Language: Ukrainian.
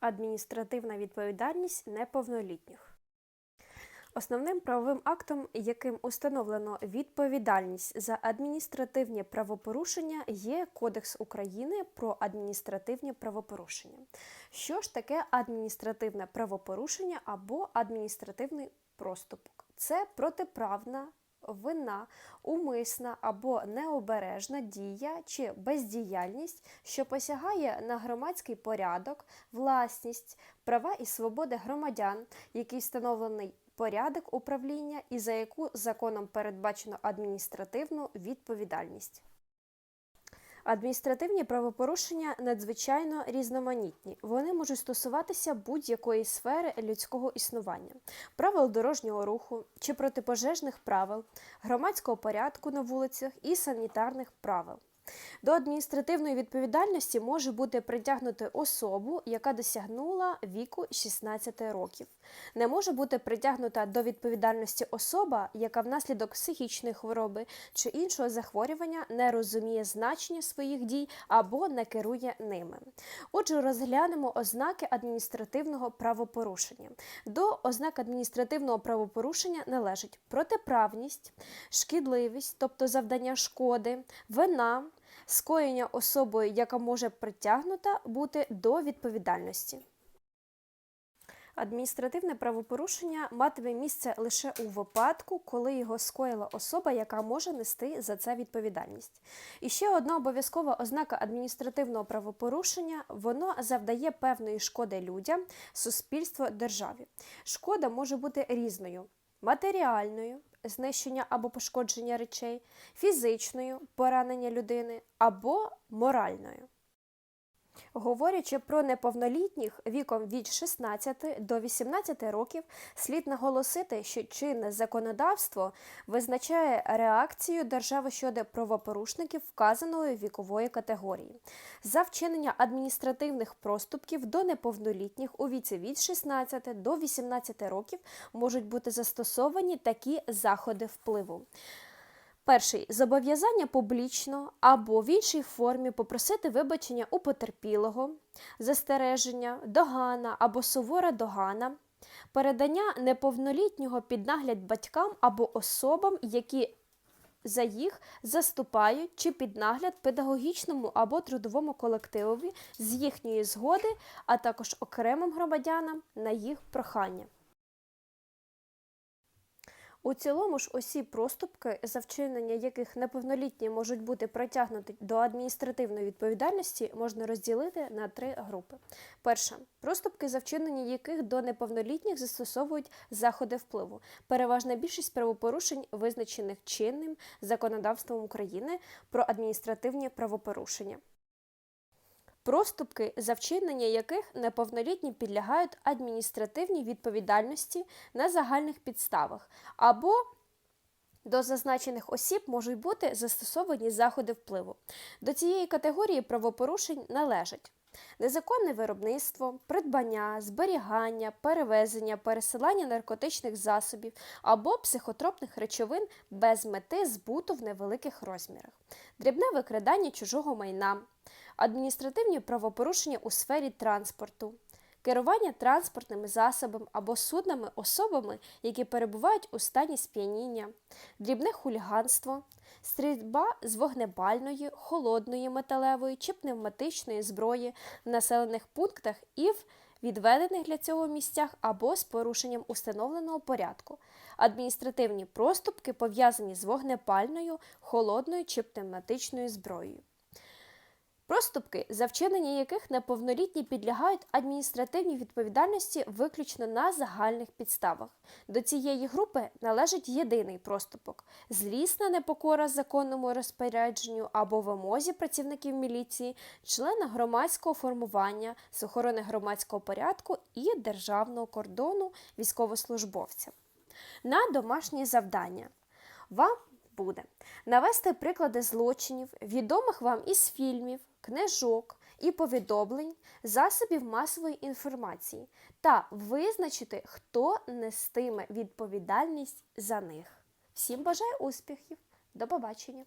Адміністративна відповідальність неповнолітніх. Основним правовим актом, яким установлено відповідальність за адміністративні правопорушення, є Кодекс України про адміністративні правопорушення. Що ж таке адміністративне правопорушення або адміністративний проступок? Це протиправна вина, умисна або необережна дія чи бездіяльність, що посягає на громадський порядок, власність, права і свободи громадян, який встановлений порядок управління і за яку законом передбачено адміністративну відповідальність. Адміністративні правопорушення надзвичайно різноманітні. Вони можуть стосуватися будь-якої сфери людського існування, правил дорожнього руху чи протипожежних правил, громадського порядку на вулицях і санітарних правил. До адміністративної відповідальності може бути притягнути особу, яка досягнула віку 16 років. Не може бути притягнута до відповідальності особа, яка внаслідок психічної хвороби чи іншого захворювання не розуміє значення своїх дій або не керує ними. Отже, розглянемо ознаки адміністративного правопорушення. До ознак адміністративного правопорушення належить протиправність, шкідливість, тобто завдання шкоди, вина скоєння особою, яка може притягнута бути до відповідальності. Адміністративне правопорушення матиме місце лише у випадку, коли його скоїла особа, яка може нести за це відповідальність. І ще одна обов'язкова ознака адміністративного правопорушення воно завдає певної шкоди людям, суспільству, державі. Шкода може бути різною матеріальною, знищення або пошкодження речей, фізичною поранення людини або моральною. Говорячи про неповнолітніх віком від 16 до 18 років, слід наголосити, що чинне законодавство визначає реакцію держави щодо правопорушників вказаної вікової категорії. За вчинення адміністративних проступків до неповнолітніх у віці від 16 до 18 років можуть бути застосовані такі заходи впливу. Перший зобов'язання публічно або в іншій формі попросити вибачення у потерпілого, застереження, догана або сувора догана, передання неповнолітнього під нагляд батькам або особам, які за їх заступають чи під нагляд педагогічному або трудовому колективові з їхньої згоди, а також окремим громадянам на їх прохання. У цілому ж усі проступки, за вчинення яких неповнолітні можуть бути притягнуті до адміністративної відповідальності, можна розділити на три групи. Перша проступки, за вчинення яких до неповнолітніх застосовують заходи впливу. Переважна більшість правопорушень, визначених чинним законодавством України про адміністративні правопорушення проступки, за вчинення яких неповнолітні підлягають адміністративній відповідальності на загальних підставах, або до зазначених осіб можуть бути застосовані заходи впливу. До цієї категорії правопорушень належать Незаконне виробництво, придбання, зберігання, перевезення, пересилання наркотичних засобів або психотропних речовин без мети збуту в невеликих розмірах, дрібне викрадання чужого майна, адміністративні правопорушення у сфері транспорту, керування транспортними засобами або суднами особами, які перебувають у стані сп'яніння, дрібне хуліганство, стрільба з вогнебальної, холодної металевої чи пневматичної зброї в населених пунктах і в відведених для цього місцях або з порушенням установленого порядку, адміністративні проступки пов'язані з вогнепальною, холодною чи пневматичною зброєю. Проступки, за вчинення яких неповнолітні підлягають адміністративній відповідальності виключно на загальних підставах. До цієї групи належить єдиний проступок злісна непокора законному розпорядженню або вимозі працівників міліції, члена громадського формування з охорони громадського порядку і державного кордону військовослужбовця. На домашні завдання. Вам буде навести приклади злочинів, відомих вам із фільмів, книжок і повідомлень, засобів масової інформації та визначити, хто нестиме відповідальність за них. Всім бажаю успіхів! До побачення!